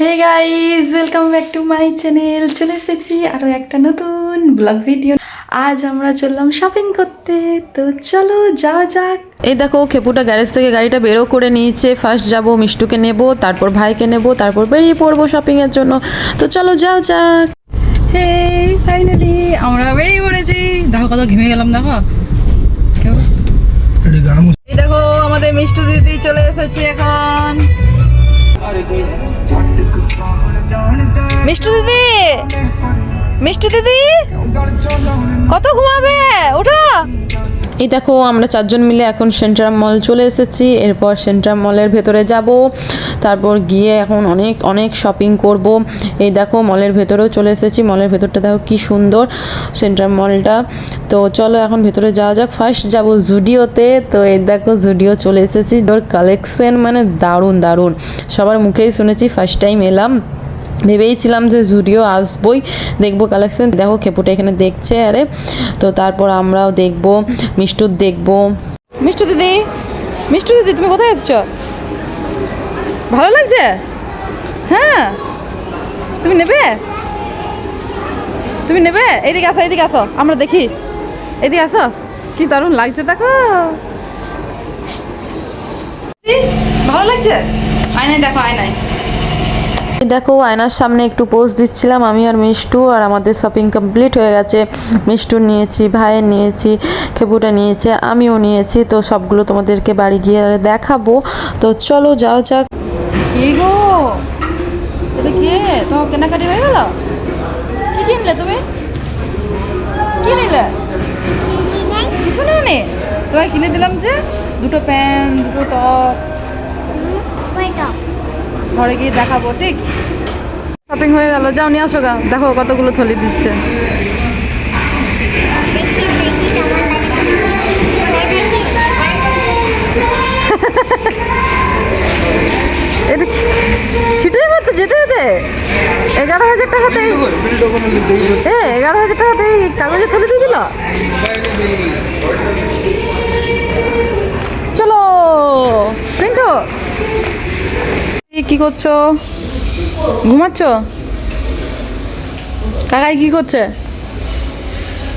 Hey guys welcome back to my channel চলে এসেছি আরও একটা নতুন ব্লগ ভিডিও আজ আমরা চললাম শপিং করতে। তো চলো যাওয়া যাক। এই দেখো খেপুটা গ্যারেজ থেকে গাড়িটা বেরো করে নিয়েছে। ফার্স্ট যাব মিষ্টুকে নেব তারপর ভাইকে নেব তারপর বেরিয়ে পড়ব শপিংয়ের জন্য। তো চলো যাও যাক। হে ফাইনালি আমরা বেরিয়ে পড়েছি। দেখো কত ঘেমে গেলাম দেখো। এই দেখো আমাদের মিষ্টু দিদি চলে এসেছে এখন। মিষ্টু দিদি! মিষ্টু দিদি! কত ঘুমাবে? ওঠো এই দেখো, আমরা চারজন মিলে এখন সেন্ট্রাম মল চলে এসেছি। এরপর সেন্ট্রাম মলের ভেতরে যাব। তারপর গিয়ে এখন অনেক অনেক শপিং করব। এই দেখো, মলের ভেতরেও চলে এসেছি। মলের ভেতরটা দেখো কি সুন্দর সেন্ট্রাম মলটা। তো চলো এখন ভেতরে যাওয়া যাক। ফার্স্ট যাব জুডিওতে। তো এই দেখো, জুডিও চলে এসেছি। ওর কালেকশন মানে দারুণ দারুণ। সবার মুখেই শুনেছি ফার্স্ট টাইম এলাম। ভেবেইছিলাম যে জুডিও আসবই, দেখব কালেকশন দেখো খেপুটা এখানে দেখছে, আরে। তো তারপর আমরাও দেখব মিষ্টুর দেখব। মিষ্টু দিদি মিষ্টু দিদি, তুমি কোথায় এসছো ভালো লাগছে? হ্যাঁ। তুমি নেবে? তুমি নেবে? এইদিকে আসো এইদিকে আসো, আমরা দেখি। এইদিকে আসো। কি দারুণ লাগছে, দেখো। ভালো লাগছে? আয়নায় দেখো আয়নায় দেখো আয়নার সামনে একটু পোজ দিচ্ছিলাম। আমি আর মিষ্টু আর আমাদের শপিং কমপ্লিট হয়ে গেছে। মিষ্টু নিয়েছি ভাইয়ের নিয়েছি খেপুটা নিয়েছে আমিও নিয়েছি। তো সবগুলো তোমাদেরকে বাড়ি গিয়ে আর দেখাবো। তো চলো যাও যাক। কি গো? এটা কে? তোমার কেনাকাটি হয়ে গেল? কি কিনলে তুমি? কি নিলে? কিছু নেই তোমায় কিনে দিলাম যে দুটো প্যান্ট দুটো টপ। ঘরে গিয়ে দেখাবো ঠিক? শপিং হয়ে গেল যাও নিয়ে আসো গা। দেখো কতগুলো থলি দিচ্ছে। এটা ছিটে তো যেতে যেতে? এগারো হাজার টাকাতে এ এগারো হাজার টাকাতে এই কাগজে থলি দিয়ে দিল? চলো পিন্টু। কি করছ? ঘুমাচ্ছ? কাকাই কি করছে?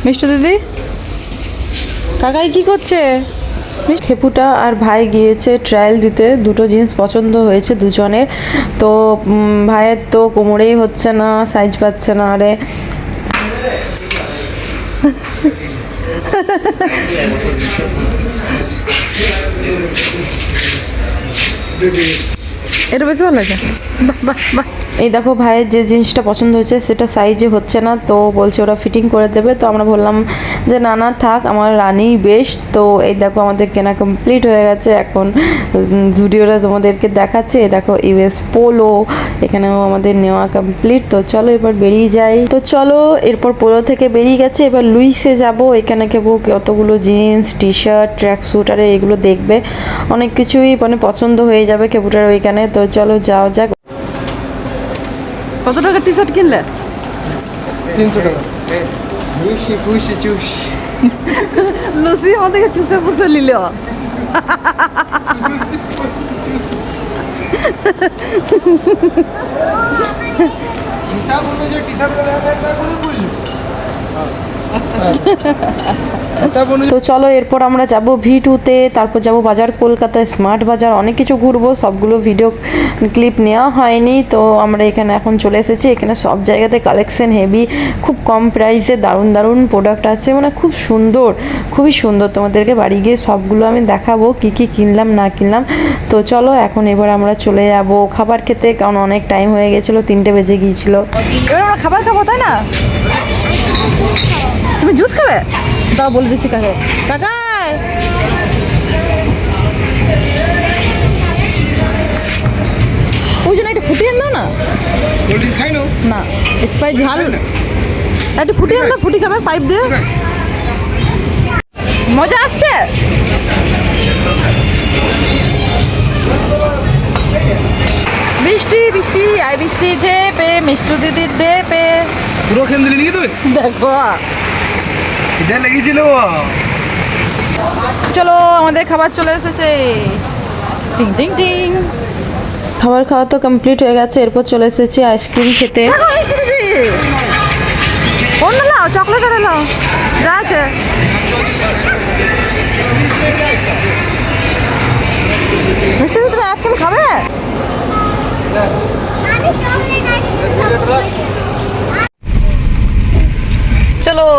মিষ্টি দিদি? কাকাই কি করছে? খেপুটা আর ভাই গিয়েছে ট্রায়াল দিতে। দুটো জিন্স পছন্দ হয়েছে দুজনের। তো ভাইয়ের তো কোমরেই হচ্ছে না সাইজ পাচ্ছে না, আরে। এটা ভালো লাগে? এই দেখো ভাইয়ের যে জিনিসটা পছন্দ হয়েছে, সেটা সাইজে হচ্ছে না, তো বলছে ওরা ফিটিং করে দেবে। তো আমরা বললাম যে, না না, থাক, আমার রানিই বেশ। তো এই দেখো আমাদের কেনা কমপ্লিট হয়ে গেছে। এখন জুডিওটা তোমাদেরকে দেখাচ্ছে। এই দেখো ইউএস পোলো এখানেও আমাদের নেওয়া কমপ্লিট তো চলো এবার বেরিয়ে যাই। তো চলো, এরপর পোলো থেকে বেরিয়ে গেছে। এবার লুইসে যাব। এখানে কেবল কতগুলো jeans T shirt track suit আরে এগুলো দেখবে। অনেক কিছুই মানে পছন্দ হয়ে যাবে কেবুটার ওইখানে। তো চলো যাও যাক। কত টাকা টি শার্ট কিনলে? তিনশো টাকা। খুশি খুশি চুষি। লুসি আমাদেরকে চুষে পুষে নিল। হিসাব অনুযায়ী টি শার্ট করে তো চলো, এরপর আমরা যাব ভি টুতে তারপর যাব বাজার, কলকাতায়, স্মার্ট বাজার, অনেক কিছু ঘুরবো, সবগুলো ভিডিও ক্লিপ নেওয়া হয়নি, তো আমরা এখানে এখন চলে এসেছি, এখানে সব জায়গাতে কালেকশন হেভি খুব কম প্রাইসে দারুণ দারুণ প্রোডাক্ট আছে মানে খুব সুন্দর, খুবই সুন্দর তোমাদেরকে বাড়ি গিয়ে সবগুলো আমি দেখাবো, কি কি কিনলাম, না কিনলাম, তো চলো, এখন এবার আমরা চলে যাব খাবার খেতে, কারণ অনেক টাইম হয়ে গেছিল, তিনটে বেজে গিয়েছিল। এবার খাবার খাব, তাই না? তুমি জুস খাবে? দাও বলে দিচ্ছি কাকে। কাকা! ওই জন্য একটু ফুটিয়ে দাও না? না স্পাই ঝাল। একটু ফুটিয়ে দাও ফুটি খাবে পাইপ দিয়ে মজা আসছে? বৃষ্টি যে পে মিষ্টু দিদির দে পে পুরো খেল দিলি নাকি তুই? দেখো। এটা লেগেছিল চলো আমাদের খাবার চলে এসেছে। টিং টিং টিং। খাবার খাওয়া তো কমপ্লিট হয়ে গেছে এরপর চলে এসেছি আইসক্রিম খেতে। অন্য নাও চকলেট আর নাও। যা আছে। মিষ্টি দিদি তুমি আইসক্রিম খাবে? চলো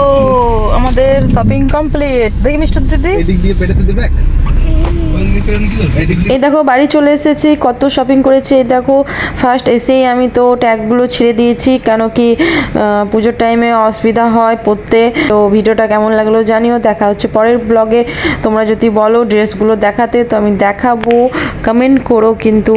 আমাদের শপিং কমপ্লিট দেখি মিষ্টি দিদি। এদিক দিয়ে পেটাতে দেবে এই দেখো বাড়ি চলে এসেছি কত শপিং করেছি এই দেখো। ফার্স্ট এসেই আমি তো ট্যাগগুলো ছিঁড়ে দিয়েছি কেন কি পুজোর টাইমে অসুবিধা হয় পড়তে। তো ভিডিওটা কেমন লাগল জানিও দেখা হচ্ছে পরের ব্লগে তোমরা যদি বলো ড্রেসগুলো দেখাতে তো আমি দেখাবো। কমেন্ট করো কিন্তু।